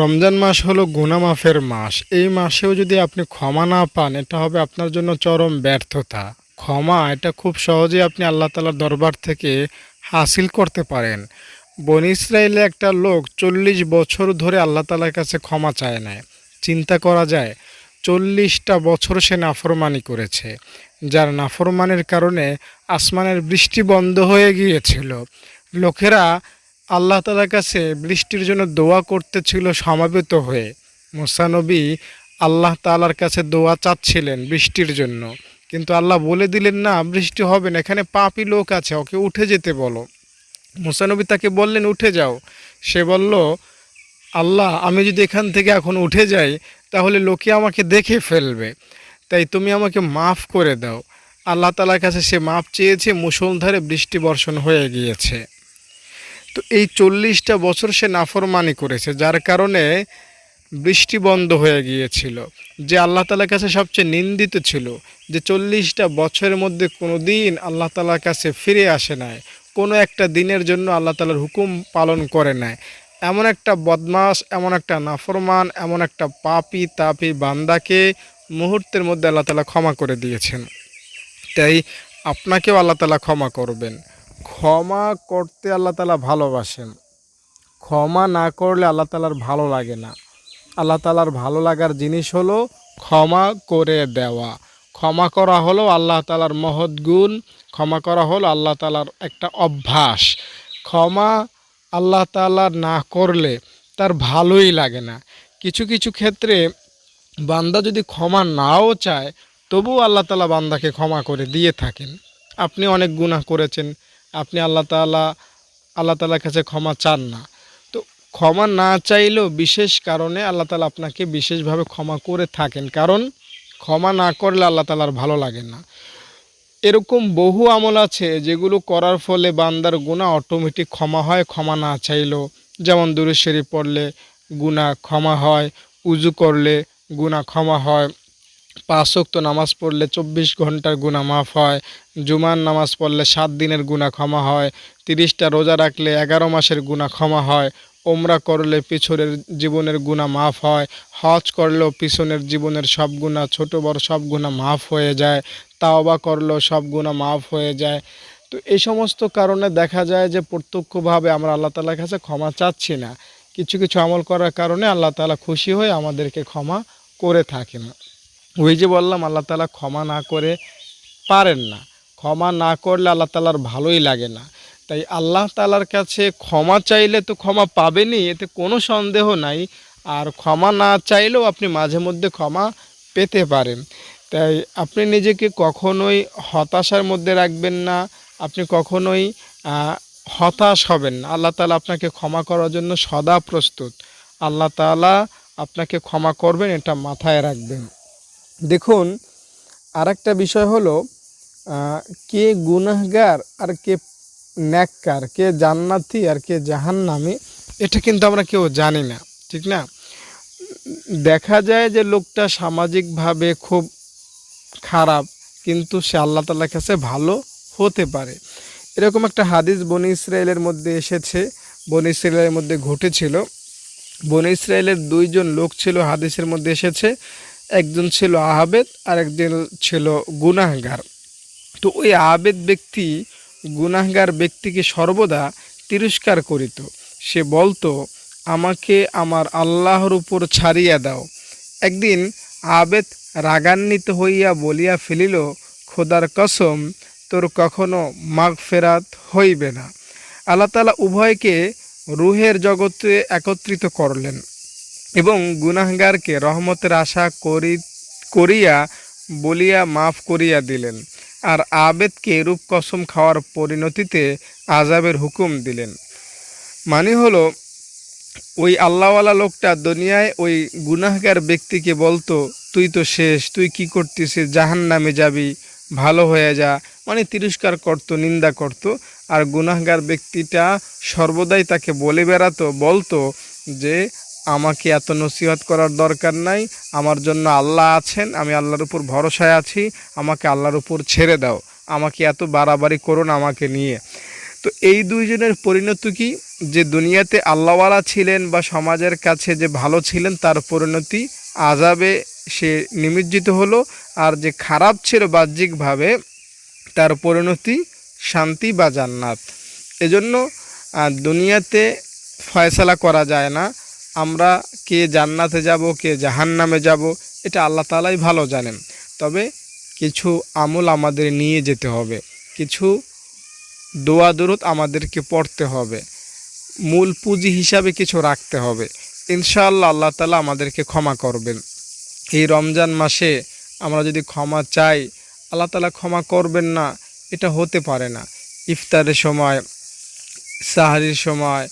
রমজান মাস হলো গুনামাফের মাস। এই মাসেও যদি আপনি ক্ষমা না পান, এটা হবে আপনার জন্য চরম ব্যর্থতা। ক্ষমা, এটা খুব সহজেই আপনি আল্লাহ তালার দরবার থেকে হাসিল করতে পারেন। বন ইসরায়েলে একটা লোক চল্লিশ বছর ধরে আল্লাহ তালার কাছে ক্ষমা চায় না চিন্তা করা যায়, চল্লিশটা বছর সে নাফরমানি করেছে, যার নাফরমানের কারণে আসমানের বৃষ্টি বন্ধ হয়ে গিয়েছিল। লোকেরা আল্লাহ তালার কাছে বৃষ্টির জন্য দোয়া করতেছিল সমাবেত হয়ে। মুসানবী আল্লাহ তালার কাছে দোয়া চাচ্ছিলেন বৃষ্টির জন্য। কিন্তু আল্লাহ বলে দিলেন, না, বৃষ্টি হবে না, এখানে পাপি লোক আছে, ওকে উঠে যেতে বলো। মুসানবী তাকে বললেন, উঠে যাও। সে বলল, আল্লাহ, আমি যদি এখান থেকে এখন উঠে যাই, তাহলে লোকে আমাকে দেখে ফেলবে। তাই তুমি আমাকে মাফ করে দাও। আল্লাহ তালার কাছে সে মাপ চেয়েছে মুসলধারে বৃষ্টি বর্ষণ হয়ে গিয়েছে। তো এই চল্লিশটা বছর সে নাফরমানি করেছে, যার কারণে বৃষ্টি বন্ধ হয়ে গিয়েছিল। যে আল্লাহ তালার কাছে সবচেয়ে নিন্দিত ছিল, যে চল্লিশটা বছরের মধ্যে কোনো দিন আল্লাহ তালার কাছে ফিরে আসে নাই, কোনো একটা দিনের জন্য আল্লাহ তালার হুকুম পালন করে নাই। এমন একটা বদমাস, এমন একটা নাফরমান, এমন একটা পাপি, তাপি বান্দাকে মুহূর্তের মধ্যে আল্লাহ তালা ক্ষমা করে দিয়েছেন। তাই আপনাকেও আল্লাহ তালা ক্ষমা করবেন। ক্ষমা করতে আল্লাহ তালা ভালোবাসেন। ক্ষমা না করলে আল্লাহ তালার ভালো লাগে না। আল্লাহ তালার ভালো লাগার জিনিস হলো ক্ষমা করে দেওয়া। ক্ষমা করা হলো আল্লাহ তালার মহৎ গুণ। ক্ষমা করা হলো আল্লাহ তালার একটা অভ্যাস। ক্ষমা আল্লাহ তালা না করলে তার ভালোই লাগে না। কিছু কিছু ক্ষেত্রে বান্দা যদি ক্ষমা নাও চায়, তবুও আল্লাহ তালা বান্দাকে ক্ষমা করে দিয়ে থাকেন। আপনি অনেক গুনাহ করেছেন। আপনি আল্লাহ তালা আল্লাহ তালার কাছে ক্ষমা চান না। তো ক্ষমা না চাইলেও বিশেষ কারণে আল্লাহ তালা আপনাকে বিশেষভাবে ক্ষমা করে থাকেন। কারণ ক্ষমা না করলে আল্লাহ তালার ভালো লাগে না। এরকম বহু আমল আছে যেগুলো করার ফলে বান্দার গুণা অটোমেটিক ক্ষমা হয়, ক্ষমা না চাইলেও। যেমন দুরুশ্বরী পড়লে গুণা ক্ষমা হয় উজু করলে গুণা ক্ষমা হয়। পাঁচ ওয়াক্ত নামাজ পড়লে চব্বিশ ঘণ্টার গুণা মাফ হয়, জুমার নামাজ পড়লে সাত দিনের গুণা ক্ষমা হয়, তিরিশটা রোজা রাখলে এগারো মাসের গুণা ক্ষমা হয়, ওমরা করলে পিছনের জীবনের গুণা মাফ হয়, হজ করলেও পিছনের জীবনের সব গুণা ছোট বড় সব গুণা মাফ হয়ে যায়, তাওবা করলেও সব গুণা মাফ হয়ে যায়। তো এই সমস্ত কারণে দেখা যায় যে প্রত্যক্ষভাবে আমরা আল্লাহ তালার কাছে ক্ষমা চাচ্ছি না। কিছু কিছু আমল করার কারণে আল্লাহ তালা খুশি হয়ে আমাদেরকে ক্ষমা করে থাকেন। ওই যে বললাম, আল্লাহ তালা ক্ষমা না করে পারেন না। ক্ষমা না করলে আল্লাহ তালার ভালোই লাগে না। তাই আল্লাহ তালার কাছে ক্ষমা চাইলে তো ক্ষমা পাবেনই, এতে কোনো সন্দেহ নাই। আর ক্ষমা না চাইলেও আপনি মাঝে মধ্যে ক্ষমা পেতে পারেন। তাই আপনি নিজেকে কখনোই হতাশার মধ্যে রাখবেন না। আপনি কখনোই হতাশ হবেন না। আল্লাহ তালা আপনাকে ক্ষমা করার জন্য সদা প্রস্তুত। আল্লাহ তালা আপনাকে ক্ষমা করবেন, এটা মাথায় রাখবেন। দেখুন আর একটা বিষয় হলো কে গুনাহগার আর কে ন্যাক্কার, কে জান্নাতি আর কে জাহান্নামি, এটা কিন্তু আমরা কেউ জানি না, ঠিক না? দেখা যায় যে লোকটা সামাজিকভাবে খুব খারাপ, কিন্তু সে আল্লাহ তালার কাছে ভালো হতে পারে। এরকম একটা হাদিস বনি ইসরায়েলের মধ্যে এসেছে, বনি ইসরায়েলের মধ্যে ঘটেছিল। বনি ইসরায়েলের দুইজন লোক ছিল, হাদিসের মধ্যে এসেছে একজন ছিল আহাবেদ আর একজন ছিল গুনাহগার। তো ওই আবেদ ব্যক্তি গুনাহগার ব্যক্তিকে সর্বদা তিরস্কার করিত। সে বলতো, আমাকে আমার আল্লাহর উপর ছাড়িয়া দাও। একদিন আবেদ রাগান্বিত হইয়া বলিয়া ফেলিল, খোদার কসম, তোর কখনো মাগ ফেরাত হইবে না। আল্লাহ তালা উভয়কে রুহের জগতে একত্রিত করলেন। এবং গুনাহগারকে রহমতের আশা করি, করিয়া বলিয়া মাফ করিয়া দিলেন, আর আবেদকে এরূপ কসম খাওয়ার পরিণতিতে আজাবের হুকুম দিলেন। মানে হলো, ওই আল্লাহওয়ালা লোকটা দুনিয়ায় ওই গুনাহগার ব্যক্তিকে বলতো, তুই তো শেষ, তুই কি করতেছিস জাহান নামে যাবি, ভালো হয়ে যা। মানে তিরস্কার করত, নিন্দা করত, আর গুনাহগার ব্যক্তিটা সর্বদাই তাকে বলে বেড়াতো, বলতো যে আমাকে এত নসিহত করার দরকার নাই। আমার জন্য আল্লাহ আছেন, আমি আল্লাহর উপর ভরসায় আছি, আমাকে আল্লাহর উপর ছেড়ে দাও। আমাকে এত বাড়াবাড়ি করুন আমাকে নিয়ে। তো এই দুইজনের পরিণতি কি? যে দুনিয়াতে আল্লাহওয়ালা ছিলেন বা সমাজের কাছে যে ভালো ছিলেন, তার পরিণতি আজাবে সে নিমজ্জিত হলো, আর যে খারাপ ছিল বাহ্যিকভাবে, তার পরিণতি শান্তি বা জান্নাত। এজন্য দুনিয়াতে ফয়সালা করা যায় না। আমরা কে জান্নাতে যাব, কে জাহান্নামে যাব, এটা আল্লাহ তালাই ভালো জানেন। তবে কিছু আমল আমাদের নিয়ে যেতে হবে, কিছু দোয়া দরুদ আমাদেরকে পড়তে হবে, মূল পুঁজি হিসাবে কিছু রাখতে হবে। ইনশাআল্লাহ আল্লাহ তালা আমাদেরকে ক্ষমা করবেন। এই রমজান মাসে আমরা যদি ক্ষমা চাই, আল্লাহ তালা ক্ষমা করবেন না, এটা হতে পারে না। ইফতারের সময়, সাহারির সময়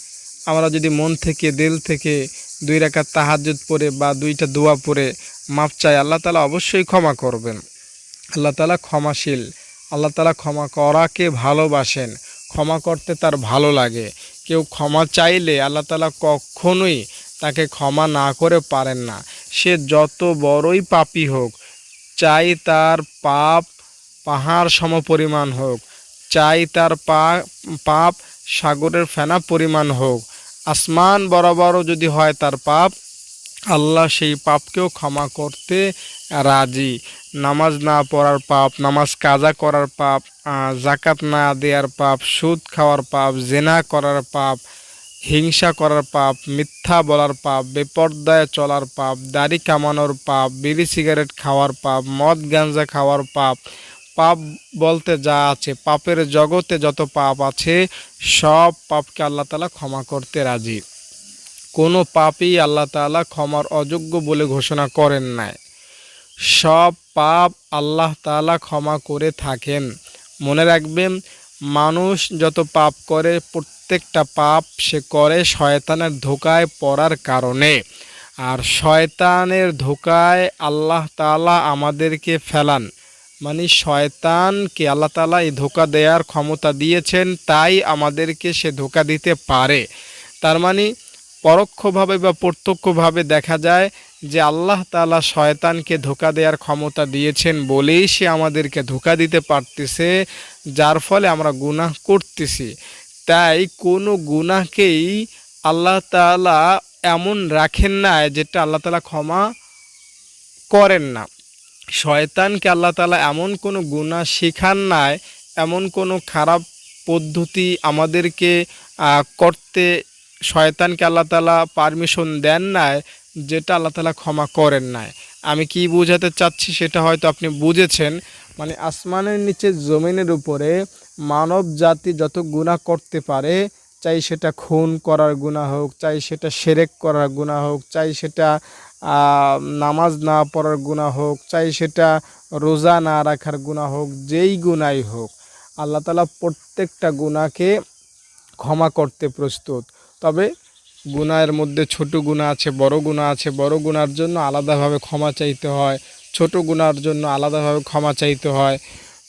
আমরা যদি মন থেকে, দিল থেকে দুই রাকাত তাহাজ্জুদ পড়ে বা দুইটা দোয়া পড়ে মাপ চাই, আল্লাহ তালা অবশ্যই ক্ষমা করবেন। আল্লাহ তালা ক্ষমাশীল। আল্লাহ তালা ক্ষমা করাকে ভালোবাসেন। ক্ষমা করতে তার ভালো লাগে। কেউ ক্ষমা চাইলে আল্লাহ তালা কখনোই তাকে ক্ষমা না করে পারেন না। সে যত বড়ই পাপী হোক, চাই তার পাপ পাহাড় সম পরিমাণ হোক, চাই তার পা, পাপ সাগরের ফেনা পরিমাণ হোক আসমান বরাবরও যদি হয় তার পাপ, আল্লাহ সেই পাপকেও ক্ষমা করতে রাজি। নামাজ না পড়ার পাপ, নামাজ কাজা করার পাপ জাকাত না দেওয়ার পাপ, সুদ খাওয়ার পাপ, জেনা করার পাপ, হিংসা করার পাপ, মিথ্যা বলার পাপ, বেপর্দায় চলার পাপ, দাড়ি কামানোর পাপ, বিড়ি সিগারেট খাওয়ার পাপ, মদ গাঞ্জা খাওয়ার পাপ পাপ বলতে যা আছে, পাপের জগতে যত পাপ আছে, সব পাপকে আল্লাহ তালা ক্ষমা করতে রাজি। কোনো পাপই আল্লাহ তাআলা ক্ষমার অযোগ্য বলে ঘোষণা করেন নাই। সব পাপ আল্লাহ তাআলা ক্ষমা করে থাকেন। মনে রাখবেন, মানুষ যত পাপ করে, প্রত্যেকটা পাপ সে করে শয়তানের ধোকায় পড়ার কারণে। আর শয়তানের ধোকায় আল্লাহ তাআলা আমাদেরকে ফেলান। মানে শয়তানকে আল্লাহ তাআলা এই ধোকা দেওয়ার ক্ষমতা দিয়েছেন, তাই আমাদেরকে সে ধোকা দিতে পারে। তার মানে পরোক্ষভাবে বা প্রত্যক্ষভাবে দেখা যায় যে আল্লাহ তালা শয়তানকে ধোকা দেওয়ার ক্ষমতা দিয়েছেন বলেই সে আমাদেরকে ধোকা দিতে পারতেছে, যার ফলে আমরা গুনাহ করতেছি। তাই কোনো গুনাহকেই আল্লাহ তাআলা এমন রাখেন না যেটা আল্লাহ তাআলা ক্ষমা করেন না। শয়তানকে আল্লাহ তাআলা এমন কোনো গুনাহ শেখান নাই, এমন কোনো খারাপ পদ্ধতি আমাদেরকে করতে শয়তানকে আল্লাহ তালা পারমিশন দেন নাই, যেটা আল্লাহ তালা ক্ষমা করেন নাই। আমি কি বোঝাতে চাচ্ছি সেটা হয়তো আপনি বুঝেছেন। মানে আসমানের নিচে জমিনের উপরে মানব জাতি যত গুণা করতে পারে, চাই সেটা খুন করার গুনাহ হোক, চাই সেটা সেরেক করার গুনাহ হোক, চাই সেটা নামাজ না পড়ার গুনাহ হোক, চাই সেটা রোজা না রাখার গুনাহ হোক, যেই গুণাই হোক, আল্লাহ তালা প্রত্যেকটা গুনাহকে ক্ষমা করতে প্রস্তুত। তবে গুনাহের মধ্যে ছোট গুণা আছে, বড় গুণা আছে, বড় গুনার জন্য আলাদাভাবে ক্ষমা চাইতে হয়, ছোট গুনার জন্য আলাদাভাবে ক্ষমা চাইতে হয়।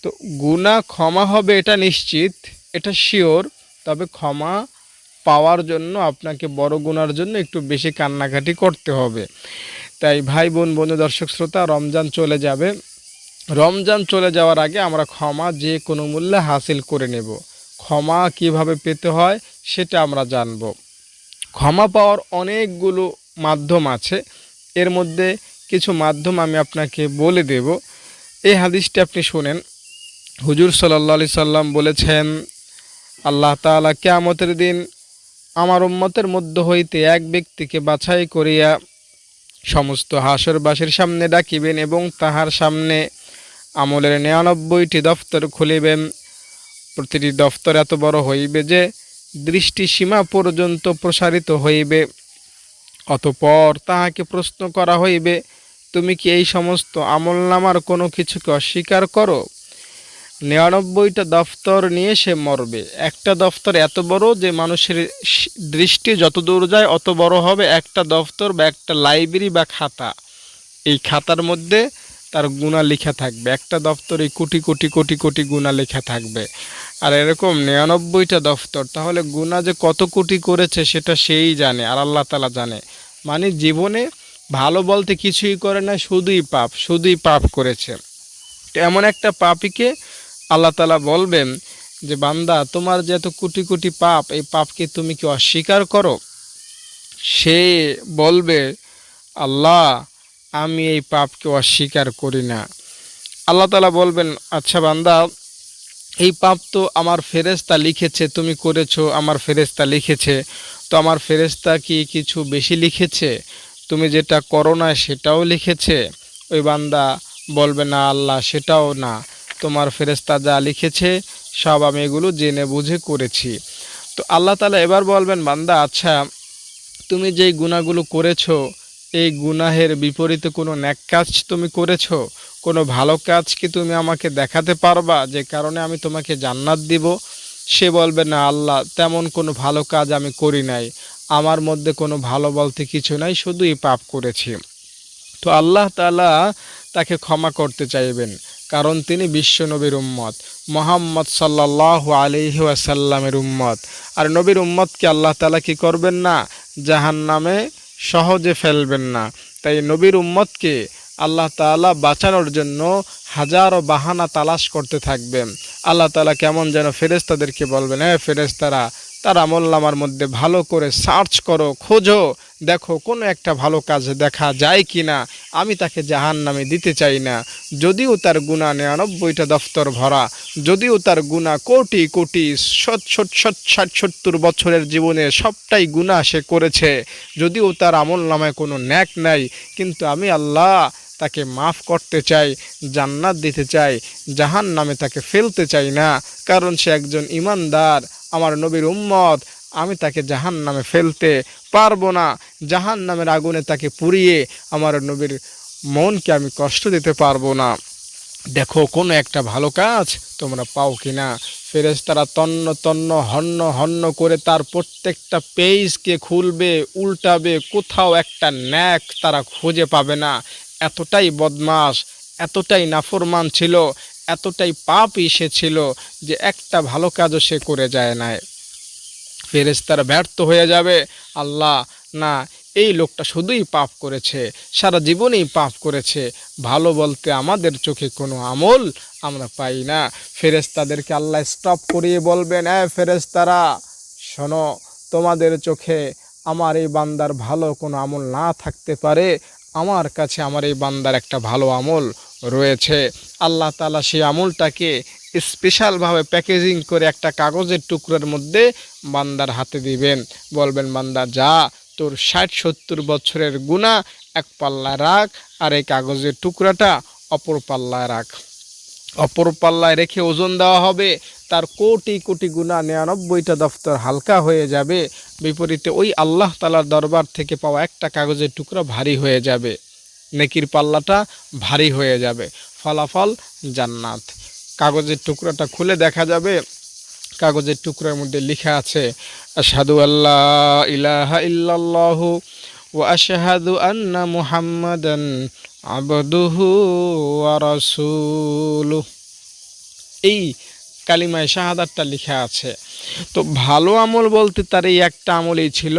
তো গুনাহ ক্ষমা হবে এটা নিশ্চিত, এটা শিওর, তবে ক্ষমা পাওয়ার জন্য, আপনাকে বড় গুনার জন্য একটু বেশি কান্নাকাটি করতে হবে। তাই ভাই, বোন, বন্ধু, দর্শক, শ্রোতা, রমজান চলে যাবে। রমজান চলে যাওয়ার আগে আমরা ক্ষমা যে কোনো মূল্যে হাসিল করে নেব। ক্ষমা কীভাবে পেতে হয় সেটা আমরা জানব। ক্ষমা পাওয়ার অনেকগুলো মাধ্যম আছে। এর মধ্যে কিছু মাধ্যম আমি আপনাকে বলে দেব। এই হাদিসটি আপনি শোনেন। হুজুর সাল্লা সাল্লাম বলেছেন, আল্লাহ তাআলা কেয়ামতের দিন আমার উম্মতের মধ্য হইতে এক ব্যক্তিকে বাছাই করিয়া সমস্ত হাসরবাসীর সামনে ডাকিবেন এবং তাহার সামনে আমলের নিরানব্বইটি দফতর খুলিবেন। প্রতিটি দফতর এত বড় হইবে যে দৃষ্টি সীমা পর্যন্ত প্রসারিত হইবে। অতপর তাহাকে প্রশ্ন করা হইবে, তুমি কি এই সমস্ত আমল নামার কোনো কিছুকে অস্বীকার করো? নিরানব্বইটা দফতর নিয়ে সে মরবে। একটা দফতর এত বড় যে মানুষের দৃষ্টি যত দূর যায় অত বড় হবে একটা দফতর বা একটা লাইব্রেরি বা খাতা। এই খাতার মধ্যে তার গুণা লেখা থাকবে। একটা দফতরে কোটি কোটি কোটি কোটি গুণা লেখা থাকবে। আর এরকম নিরানব্বইটা দফতর, তাহলে গুণা যে কত কোটি করেছে সেটা সেই জানে, আর আল্লাহ তালা জানে। মানে জীবনে ভালো বলতে কিছুই করে না, শুধুই পাপ শুধুই পাপ করেছে। এমন একটা পাপিকে আল্লাহ তালা বলবেন যে, বান্দা, তোমার যে এত কোটি কোটি পাপ, এই পাপকে তুমি কি অস্বীকার করো? সে বলবে, আল্লাহ, আমি এই পাপকে অস্বীকার করি না। আল্লাহ তালা বলবেন আচ্ছা বান্দা, এই পাপ তো আমার ফেরেস্তা লিখেছে, তুমি করেছ, আমার ফেরেস্তা লিখেছে। তো আমার ফেরেস্তা কি কিছু বেশি লিখেছে? তুমি যেটা করো না, সেটাও লিখেছে। ওই বান্দা বলবে, না আল্লাহ, সেটাও না। তোমার ফেরেস্তা যা লিখেছে, সব আমি এগুলো জেনে বুঝে করেছি। তো আল্লাহ তালা এবার বলবেন, বান্দা আচ্ছা তুমি যেই গুণাগুলো করেছ, এই গুনাহের বিপরীতে কোনো ন্যাক কাজ তুমি করেছ? কোনো ভালো কাজ কি তুমি আমাকে দেখাতে পারবা? যে কারণে আমি তোমাকে জান্নাত দিব? সে বলবে, না, আল্লাহ, তেমন কোনো ভালো কাজ আমি করি নাই। আমার মধ্যে কোনো ভালো বলতে কিছু নাই, শুধুই পাপ করেছি। তো আল্লাহ তালা তাকে ক্ষমা করতে চাইবেন। কারণ তিনি বিশ্ব নবীর উম্মত, মোহাম্মদ সাল্লাহ আলিহি ওয়াসাল্লামের উম্মত। আর নবীর উম্মতকে আল্লাহ তালা কি করবেন না? জাহান নামে সহজে ফেলবেন না। তাই নবীর উম্মতকে আল্লাহ তাআলা বাঁচানোর জন্য হাজারো বাহানা তালাশ করতে থাকবেন। আল্লাহ তালা কেমন যেন ফেরেস্তাদেরকে বলবেন হ্যাঁ ফেরেস্তারা তার আমল্লামার মধ্যে ভালো করে সার্চ করো, খোঁজো, দেখো কোনো একটা ভালো কাজ দেখা যায় কি না আমি তাকে জাহান নামে দিতে চাই না। যদিও তার গুণা নিরানব্বইটা দফতর ভরা, যদিও তার গুণা কোটি কোটি সৎ সৎ ষাট সত্তর বছরের জীবনে সবটাই গুণা সে করেছে। যদিও তার আমল নামায় কোনো ন্যাক নাই, কিন্তু আমি আল্লাহ তাকে মাফ করতে চাই, জান্নাত দিতে চাই জাহান নামে তাকে ফেলতে চাই না। কারণ সে একজন ইমানদার আমার নবীর উম্মত, আমি তাকে জাহান নামে ফেলতে পারব না। জাহান নামের আগুনে তাকে পুড়িয়ে আমার নবীর মনকে আমি কষ্ট দিতে পারব না। দেখো, কোনো একটা ভালো কাজ তোমরা পাও কিনা? ফেরেশতারা তন্ন তন্ন হন্য হন্য করে তার প্রত্যেকটা পেজকে খুলবে, উল্টাবে, কোথাও একটা ন্যাক তারা খুঁজে পাবে না। এতটাই বদমাস এতটাই নাফরমান ছিল এতটাই পাপই সে ছিল যে একটা ভালো কাজও সে করে যায় না ফেরেস্তারা ব্যর্থ হয়ে যাবে। আল্লাহ, না, এই লোকটা শুধুই পাপ করেছে, সারা জীবনেই পাপ করেছে। ভালো বলতে আমাদের চোখে কোনো আমল আমরা পাই না। ফেরেস্তাদেরকে আল্লাহ স্টপ করিয়ে বলবেন হ্যাঁ ফেরেস্তারা শোনো, তোমাদের চোখে আমার এই বান্দার ভালো কোনো আমল না থাকতে পারে। আমার কাছে আমার এই বান্দার একটা ভালো আমল রয়েছে। আল্লাহ তালা সেই আমলটাকে স্পেশালভাবে প্যাকেজিং করে একটা কাগজের টুকরোর মধ্যে বান্দার হাতে দিবেন। বলবেন, বান্দা, যা তোর ষাট, সত্তর বছরের গুণা এক পাল্লায় রাখ আর এই কাগজের টুকরাটা অপর পাল্লায় রাখ। অপর পাল্লায় রেখে ওজন দেওয়া হবে, তার কোটি কোটি গুণা নিরানব্বইটা দফতর হালকা হয়ে যাবে। বিপরীতে ওই আল্লাহ তালার দরবার থেকে পাওয়া একটা কাগজের টুকরা ভারী হয়ে যাবে। নেকির পাল্লাটা ভারী হয়ে যাবে। ফলাফল জান্নাত। কাগজের টুকরাটা খুলে দেখা যাবে। কাগজের টুকরার মধ্যে লেখা আছে, আশহাদু আল্লাহ ইলাহা ইল্লাল্লাহু ওয়া আশহাদু আন্না মুহাম্মাদান আবদুহু ওয়া এই কালিমায় শাহাদাতটা লেখা আছে। তো ভালো আমল বলতে তার এই একটা আমলই ছিল,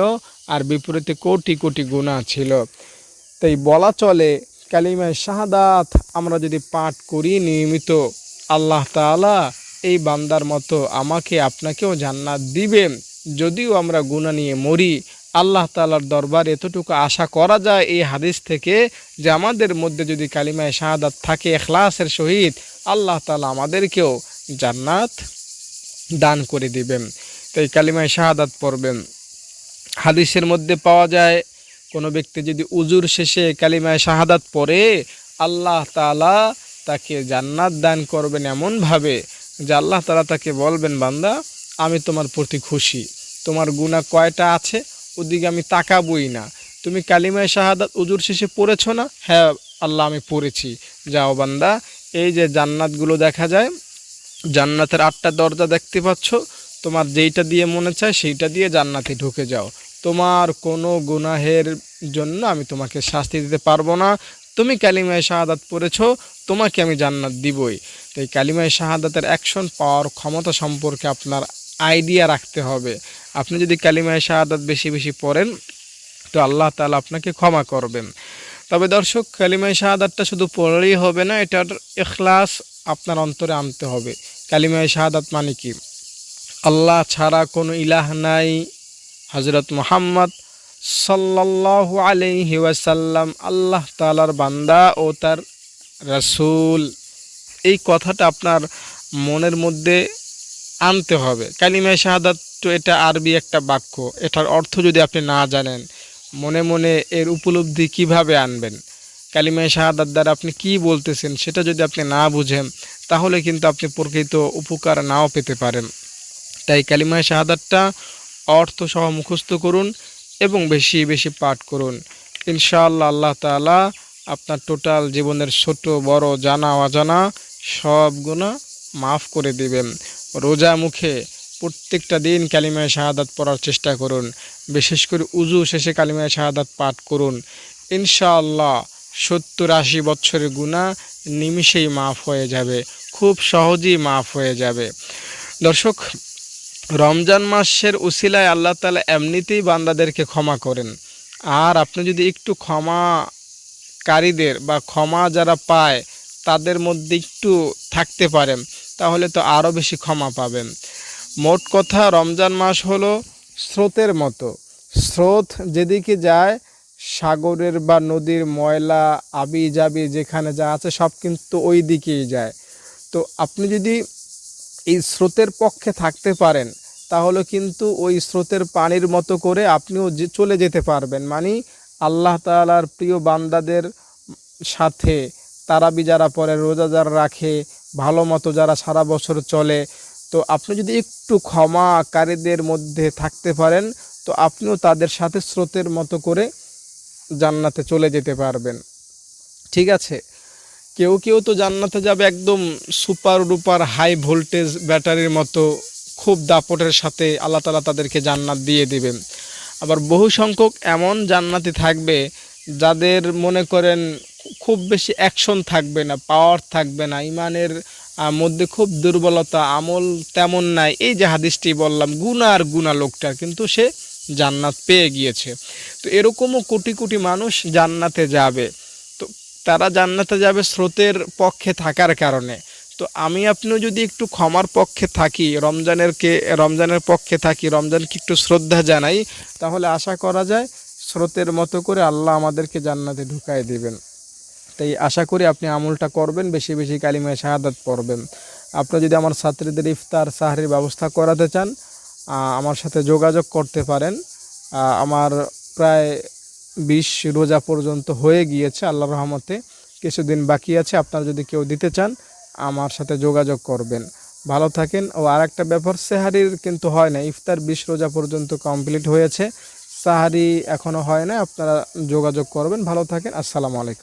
আর বিপরীতে কোটি কোটি গুণা ছিল। তাই বলা চলে কালিমায় শাহাদাত আমরা যদি পাঠ করি নিয়মিত, আল্লাহ তাআলা এই বান্দার মতো আমাকে আপনাকেও জান্নাত দিবেন যদিও আমরা গুণা নিয়ে মরি, আল্লাহ তাআলার দরবার এতটুকু আশা করা যায় এই হাদিস থেকে যে আমাদের মধ্যে যদি কালিমায় শাহাদাত থাকে এখলাসের সহিত, আল্লাহ তালা আমাদেরকেও জান্নাত দান করে দিবেন। তাই কালিমায় শাহাদাত পড়বেন। হাদিসের মধ্যে পাওয়া যায় কোনো ব্যক্তি যদি উজুর শেষে কালিমায় শাহাদাত পড়ে, আল্লাহ তাআলা তাকে জান্নাত দান করবেন এমনভাবে যে আল্লাহ তাআলা তাকে বলবেন, বান্দা, আমি তোমার প্রতি খুশি। তোমার গুণা কয়টা আছে? ওদিকে আমি তাকাবই না। তুমি কালিমায় শাহাদাত উজুর শেষে পড়েছো না? হ্যাঁ আল্লাহ, আমি পড়েছি। যাও বান্দা, এই যে জান্নাতগুলো দেখা যায়, জান্নাতের আটটা দরজা দেখতে পাচ্ছ, তোমার যেইটা দিয়ে মনে চায় সেইটা দিয়ে জান্নাতে ঢুকে যাও। তোমার কোনো গুনাহের জন্য আমি তোমাকে শাস্তি দিতে পারব না। তুমি কালিমায় শাহাদাত পড়েছ, তোমাকে আমি জান্নাত দিবই। তো এই কালিমায় শাহাদাতের অ্যাকশন পাওয়ার ক্ষমতা সম্পর্কে আপনার আইডিয়া রাখতে হবে। আপনি যদি কালিমায় শাহাদাত বেশি বেশি পড়েন, তো আল্লাহ তাআলা আপনাকে ক্ষমা করবেন। তবে দর্শক, কালিমায় শাহাদাতটা শুধু পড়লেই হবে না, এটার এখলাস আপনার অন্তরে আনতে হবে। কালিমায় শাহাদাত মানে কি? আল্লাহ ছাড়া কোনো ইলাহ নাই হজরত মোহাম্মদ সাল্লাল্লাহু আলাইহি ওয়াসাল্লাম আল্লাহ তালার বান্দা ও তার রাসূল। এই কথাটা আপনার মনের মধ্যে আনতে হবে। কালিমা শাহাদাত তো এটা আরবি একটা বাক্য। এটার অর্থ যদি আপনি না জানেন, মনে মনে এর উপলব্ধি কীভাবে আনবেন? কালিমা শাহাদাত দ্বারা আপনি কি বলতেছেন সেটা যদি আপনি না বুঝেন, তাহলে কিন্তু আপনি প্রকৃত উপকার নাও পেতে পারেন। তাই কালিমা শাহাদাতটা অর্থ সহ মুখস্থ করুন এবং বেশি বেশি পাঠ করুন। ইনশাআল্লাহ আল্লাহ তাআলা আপনার টোটাল জীবনের ছোট, বড়, জানা, অজানা সব গুণা মাফ করে দিবেন। রোজা মুখে প্রত্যেকটা দিন কালিমায় শাহাদাত পড়ার চেষ্টা করুন। বিশেষ করে উজু শেষে কালিমায় শাহাদাত পাঠ করুন। ইনশাআল্লাহ সত্তর আশি বছরের গুণা নিমিষেই মাফ হয়ে যাবে। খুব সহজেই মাফ হয়ে যাবে। দর্শক রমজান মাসের উসিলায় আল্লাহ তালা এমনিতেই বান্দাদেরকে ক্ষমা করেন। আর আপনি যদি একটু ক্ষমাকারীদের বা ক্ষমা যারা পায়, তাদের মধ্যে একটু থাকতে পারেন, তাহলে তো আরও বেশি ক্ষমা পাবেন। মোট কথা, রমজান মাস হলো স্রোতের মতো। স্রোত যেদিকে যায়, সাগরের বা নদীর ময়লা আবি জাবি যেখানে যা আছে সব কিন্তু ওই দিকেই যায়। তো আপনি যদি এই স্রোতের পক্ষে থাকতে পারেন, তাহলে কিন্তু ওই স্রোতের পানির মতো করে আপনিও চলে যেতে পারবেন। মানে আল্লাহ তাআলার প্রিয় বান্দাদের সাথে তারাবি যারা পরে রোজা যারা রাখে, ভালো মতো যারা সারা বছর চলে, তো আপনি যদি একটু ক্ষমাকারীদের মধ্যে থাকতে পারেন, তো আপনিও তাদের সাথে স্রোতের মতো করে জান্নাতে চলে যেতে পারবেন। ঠিক আছে? কেউ কেউ তো জান্নাতে যাবে একদম সুপার ডুপার হাই ভোল্টেজ ব্যাটারির মতো, খুব দাপটের সাথে আল্লাহ তালা তাদেরকে জান্নাত দিয়ে দিবেন। আবার বহু সংখ্যক এমন জান্নাতি থাকবে যাদের মনে করেন খুব বেশি অ্যাকশন থাকবে না, পাওয়ার থাকবে না, ইমানের মধ্যে খুব দুর্বলতা, আমল তেমন নাই। এই যে হাদিসটি বললাম গুণা আর গুণা লোকটার কিন্তু সে জান্নাত পেয়ে গিয়েছে। তো এরকমও কোটি কোটি মানুষ জান্নাতে যাবে। তারা জান্নাতে যাবে স্রোতের পক্ষে থাকার কারণে। তো আমি আপনিও যদি একটু ক্ষমার পক্ষে থাকি রমজানের কে রমজানের পক্ষে থাকি, রমজানকে একটু শ্রদ্ধা জানাই, তাহলে আশা করা যায় স্রোতের মতো করে আল্লাহ আমাদেরকে জান্নাতে ঢুকায় দিবেন। তাই আশা করি আপনি আমলটা করবেন, বেশি বেশি কালিমায় শাহাদাত পড়বেন। আপনি যদি আমার ছাত্রীদের ইফতার, সাহারির ব্যবস্থা করাতে চান আমার সাথে যোগাযোগ করতে পারেন। আমার প্রায় বিশ রোজা পর্যন্ত হয়ে গিয়েছে আল্লাহ রহমতে। কিছুদিন বাকি আছে, আপনারা যদি কেউ দিতে চান, আমার সাথে যোগাযোগ করবেন। ভালো থাকেন। ও আর একটা ব্যাপার, সেহারির কিন্তু হয় না। ইফতার বিশ রোজা পর্যন্ত কমপ্লিট হয়েছে। সাহারি এখনও হয় না, আপনারা যোগাযোগ করবেন। ভালো থাকেন। আসসালামু আলাইকুম।